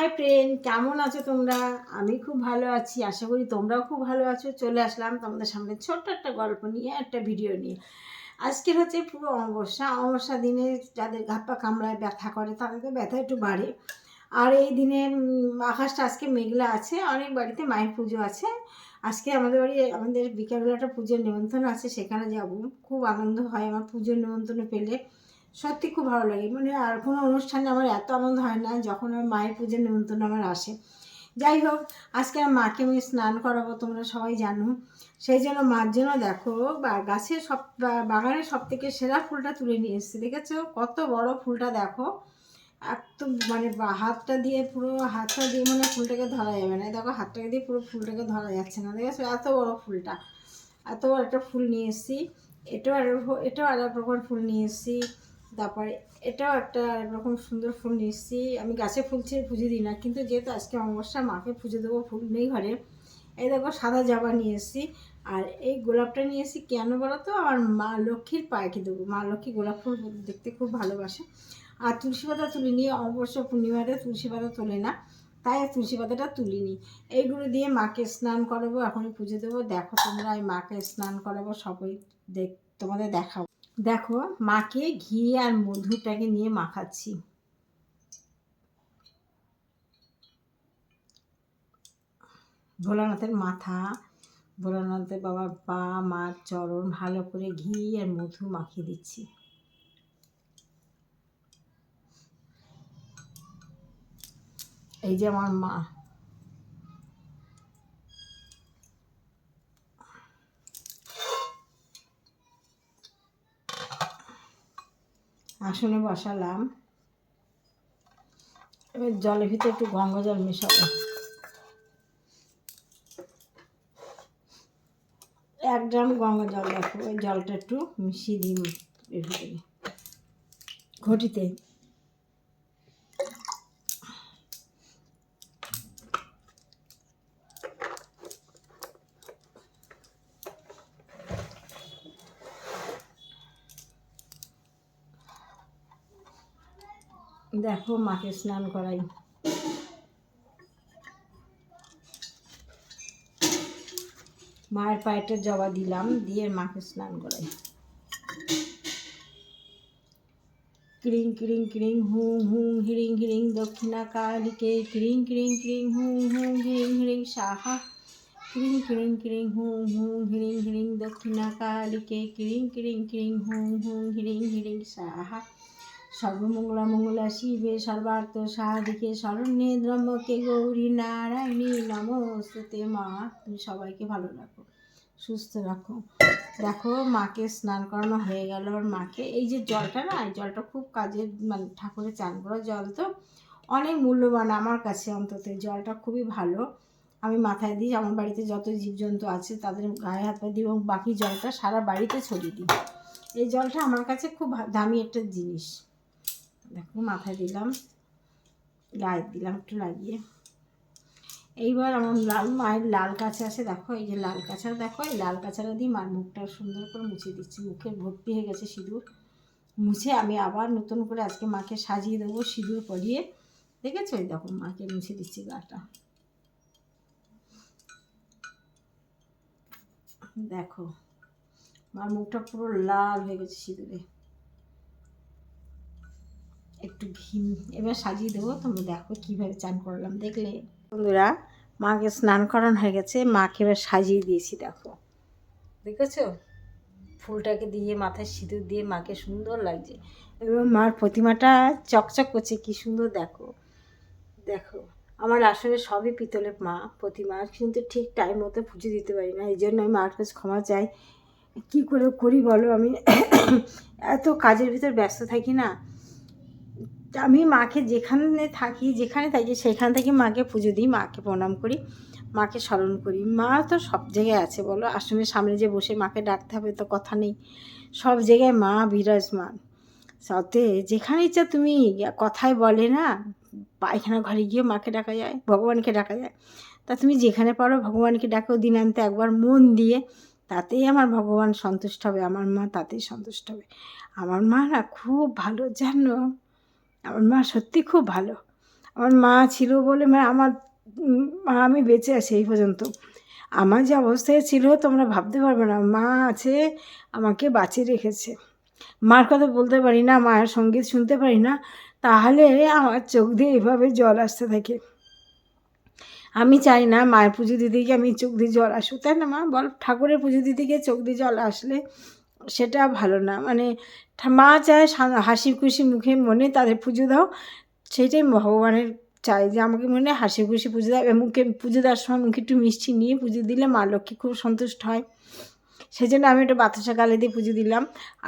Hi friend, কেমন আছো তোমরা? আমি খুব ভালো আছি, আশা করি তোমরাও খুব ভালো আছো। চলে আসলাম তোমাদের সামনে ছোট্ট একটা গল্প নিয়ে, একটা ভিডিও নিয়ে। আজকের হচ্ছে পুরো অমাবস্যা অমাবস্যা দিনে যাদের ঘাত পা কামড়ায়, ব্যথা করে, তাদের তো ব্যথা একটু বাড়ে। আর এই দিনে আকাশটা আজকে মেঘলা আছে, অনেক বাড়িতে মায়ের পুজো আছে। আজকে আমাদের বাড়ি, আমাদের বিকালবেলাটা পুজোর নিমন্ত্রণ আছে, সেখানে যাব। খুব আনন্দ হয় আমার পুজোর নিমন্ত্রণ পেলে। সত্যি খুব ভালো লাগে। মানে আর কোনো অনুষ্ঠানে আমার এত আনন্দ হয় না যখন আমার মায়ের পুজোর নিমন্ত্রণ আমার আসে। যাই হোক, আজকে আমার মাকে আমি স্নান করাবো তোমরা সবাই জানো। সেই জন্য মার জন্য দেখো, বা গাছের সব বাগানের সব থেকে সেরা ফুলটা তুলে নিয়ে এসেছি, দেখেছ? কত বড় ফুলটা দেখো। এত মানে হাতটা দিয়ে পুরো, হাতটা দিয়ে মানে ফুলটাকে ধরা যাবে না। দেখো, হাতটাকে দিয়ে পুরো ফুলটাকে ধরা যাচ্ছে না। দেখেছ? এত বড় ফুলটা। এত বড় একটা ফুল নিয়ে এসেছি। এটাও আর এটাও আর প্রকার ফুল নিয়ে এসেছি। তারপরে এটাও একটা এরকম সুন্দর ফুল এসেছি আমি গাছে ফুল ছেড়ে পুজো দিই না, কিন্তু যেহেতু আজকে অমাবস্যা, মাকে পুজো দেবো ফুল নেই ঘরে। এই দেখো সাদা জামা নিয়ে এসেছি। আর এই গোলাপটা নিয়ে এসেছি কেন বলো তো? আমার মা লক্ষ্মীর পায়েকে দেবো। মা লক্ষ্মী গোলাপ ফুল দেখতে খুব ভালোবাসে। আর তুলসী পাতা তুলি নিয়ে অবশ্য পূর্ণিমাতে তুলসী পাতা তোলে না, তাই তুলসী পাতাটা তুলিনি। এইগুলো দিয়ে মাকে স্নান করাবো, এখনই পুজো দেবো। দেখো তোমরা এই মাকে স্নান করাবো সবাই দেখ তোমাদের দেখাবো। দেখো, মাকে ঘি আর মধুটাকে নিয়ে মাখাচ্ছি। ভোলানাথের মাথা, ভোলানাথের বাবার পা, মার চরণ, ভালো করে ঘি আর মধু মাখিয়ে দিচ্ছি। এই যে আমার মা। আসনে বসালাম। এবার জলের ভিতরে একটু গঙ্গা জল মেশাবো। এক ড্রাম গঙ্গা জল দেখো, ওই জলটা একটু মিশিয়ে দিই ঘটিতে দেখো, মাকে স্নান করাই। মায়ের পায়েটা জবা দিলাম, দিয়ে মাকে স্নান করাই। ক্রিং ক্রিং ক্রিং হুং হুং হিরিং হিরিং দক্ষিণা কালিকে ক্রিং ক্রিং ক্রিং হুং হুং হিরিং হিরিং, সাহা। ক্রিং ক্রিং ক্রিং হুং হুং হিরিং হিরিং দক্ষিণা কালিকে ক্রিং ক্রিং ক্রিং হুং হুং হিরিং হিরিং, সাহা। সর্বমঙ্গলা মঙ্গলা শিবে সর্বার্থ সাধিকে শরণ্যে ব্রহ্মকে গৌরী নারায়ণী নমস্তে মা। তুমি সবাইকে ভালো রাখো, সুস্থ রাখো। দেখো, মাকে স্নান করানো হয়ে গেল। আর মাকে, এই যে জলটা না, এই জলটা খুব কাজের মানে ঠাকুরের চান করা জল তো, অনেক মূল্যবান আমার কাছে অন্তত। জলটা খুবই ভালো। আমি মাথায় দিই আমার বাড়িতে যত জীবজন্তু আছে, তাদের গায়ে হাত পা দিই এবং বাকি জলটা সারা বাড়িতে ছড়িয়ে দিই। এই জলটা আমার কাছে খুব দামি একটা জিনিস। দেখো মাথায় দিলাম, গায়ে দিলাম একটু লাগিয়ে। এইবার আমার লাল মায়ের লাল কাছে আছে, দেখো, এই যে লাল কাছা দেখো, এই লাল কাছাটা দিয়ে মার মুখটা সুন্দর করে মুছে দিচ্ছি। মুখে ভর্তি হয়ে গেছে সিঁদুর। মুছে আমি আবার নতুন করে আজকে মাকে সাজিয়ে দেবো সিঁদুর পরিয়ে। দেখেছ? এই দেখো, মাকে মুছে দিচ্ছি গাটা। দেখো, মার মুখটা পুরো লাল হয়ে গেছে সিঁদুরে। একটু ঘি এবার সাজিয়ে দেবো তোমরা দেখো কীভাবে চান করলাম। দেখলে বন্ধুরা মাকে স্নান করানো হয়ে গেছে মাকে এবার সাজিয়ে দিয়েছি দেখো। দেখেছ? ফুলটাকে দিয়ে মাথায় সিঁদুর দিয়ে মাকে সুন্দর লাগছে। এবং মার প্রতিমাটা চকচক করছে কি সুন্দর দেখো। দেখো আমার আসলে সবই পিতলের মা প্রতিমা কিন্তু ঠিক টাইম মতো পুজো দিতে পারি না এই জন্য আমি মার কাছে ক্ষমা চাই। কী করে করি বলো আমি? এত কাজের ভিতর ব্যস্ত থাকি না। আমি মাকে যেখানে থাকি যেখানে থাকি সেখান থেকে মাকে পুজো দিই, মাকে প্রণাম করি, মাকে স্মরণ করি। মা তো সব জায়গায় আছে, বলো? আশ্রমের সামনে যে বসে মাকে ডাকতে হবে তো কথা নেই। সব জায়গায় মা বিরাজমান। সাথে যেখানে ইচ্ছা তুমি কথায় বলে না, পায়খানা ঘরে গিয়ে মাকে ডাকা যায়, ভগবানকে ডাকা যায়। তা তুমি যেখানে পারো ভগবানকে ডাকো দিনান্তে একবার মন দিয়ে। তাতেই আমার ভগবান সন্তুষ্ট হবে, আমার মা তাতেই সন্তুষ্ট হবে। আমার মা না খুব ভালো, জানো? আমার মা সত্যি খুব ভালো। আমার মা ছিল বলে মানে আমার, মা আমি বেঁচে আছি এই পর্যন্ত। আমার যে অবস্থায় ছিল তোমরা ভাবতে পারবে না, মা আছে, আমাকে বাঁচিয়ে রেখেছে। মার কথা বলতে পারি না, মায়ের সংগীত শুনতে পারি না, তাহলে আমার চোখ দিয়ে এভাবে জল আসতে থাকে। আমি চাই না মায়ের পুজো দিতে গিয়ে আমি চোখ দিয়ে জল আসুক। তাই না মা? বল, ঠাকুরের পুজো দিতে গিয়ে চোখ দিয়ে জল আসলে সেটা ভালো না। মানে মা চায় হাসি খুশি মুখে মনে তাদের পুজো দাও। সেটাই ভগবানের চাই যে আমাকে মনে হাসি খুশি পুজো দেয় মুখে পুজো দেওয়ার সময় মুখে একটু মিষ্টি নিয়ে পুজো দিলে মা লক্ষ্মী খুব সন্তুষ্ট হয়। সেই জন্য আমি একটা বাতাসা গালে দিয়ে পুজো দিলাম।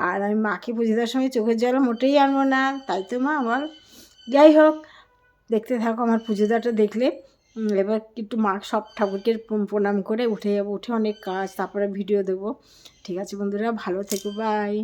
আর আমি মাকে পুজো দেওয়ার সময় চোখের জল মোটেই আনব না। তাই তো মা আমার, যাই হোক, দেখতে থাকো আমার পুজো দেওয়াটা দেখলে। এবার একটু মা, সব ঠাকুরকে প্রণাম করে উঠে যাব, উঠে অনেক কাজ, তারপরে ভিডিও দেবো। ঠিক আছে বন্ধুরা, ভালো থেকো বাই